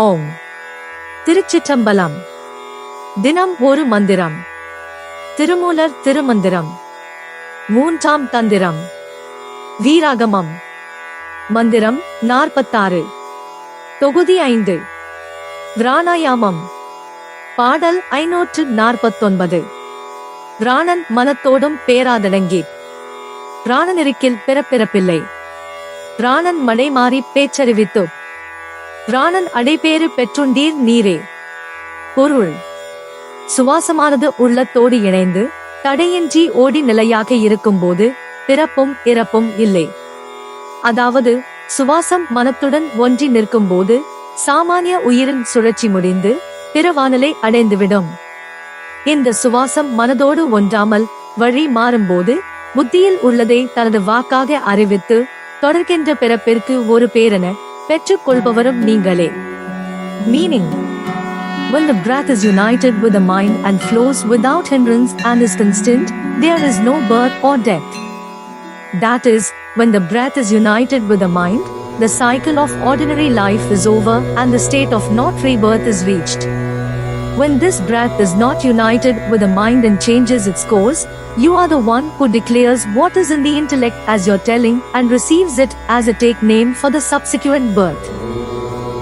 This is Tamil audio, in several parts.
ஓம். திருச்சிற்றம்பலம். தினம் ஒரு மந்திரம். திருமூலர் திருமந்திரம். மூன்றாம் தந்திரம். வீராகமம். மந்திரம் நாற்பத்தாறு. தொகுதி ஐந்து. பிராணாயாமம் பாடல் ஐநூற்று நாற்பத்தொன்பது. பிராணன் மனத்தோடும் பேராதடங்கி. பிராணனிருக்கில் பிறப்பிறப்பில்லை. பிராணன் மடை மாறி பேச்சறிவித்து. பிராணன் அடைபேறு பெற்றுண்டீர் நீரே. பொருள். சுவாசமானது உள்ளத்தோடு இணைந்து தடையின்றி ஓடி நிலையாக இருக்கும்போது பிறப்பும் இறப்பும் இல்லை. அதாவது சுவாசம் மனத்துடன் ஒன்றி நிற்கும்போது சாமானிய உயிரின் சுழற்சி முடிந்து பிறவானலை அடைந்துவிடும். இந்த சுவாசம் மனதோடு ஒன்றாமல் வழி மாறும்போது புத்தியில் உள்ளதை தனது வாக்காக அறிவித்து தொடர்கின்ற பிறப்பிற்கு ஒரு பேரென பெற்றுக் கொள்பவரும் நீங்களே meaning When the breath is united with the mind and flows without hindrance and is constant, there is no birth or death. That is, when the breath is united with the mind, the cycle of ordinary life is over and the state of not rebirth is reached. When this breath is not united with the mind and changes its course, you are the one who declares what is in the intellect as your telling and receives it as a take name for the subsequent birth.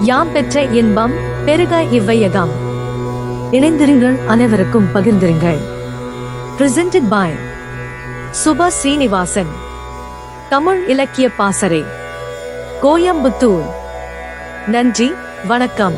யாம் பெற்ற இன்பம் பெருக இவ்வையகம் இணைந்திருங்கள் அனைவருக்கும் பகிர்ந்திருங்கள் presented by சுப ஸ்ரீனிவாசன் தமிழ் இலக்கிய பாசறை கோயம்புத்தூர் நன்றி வணக்கம்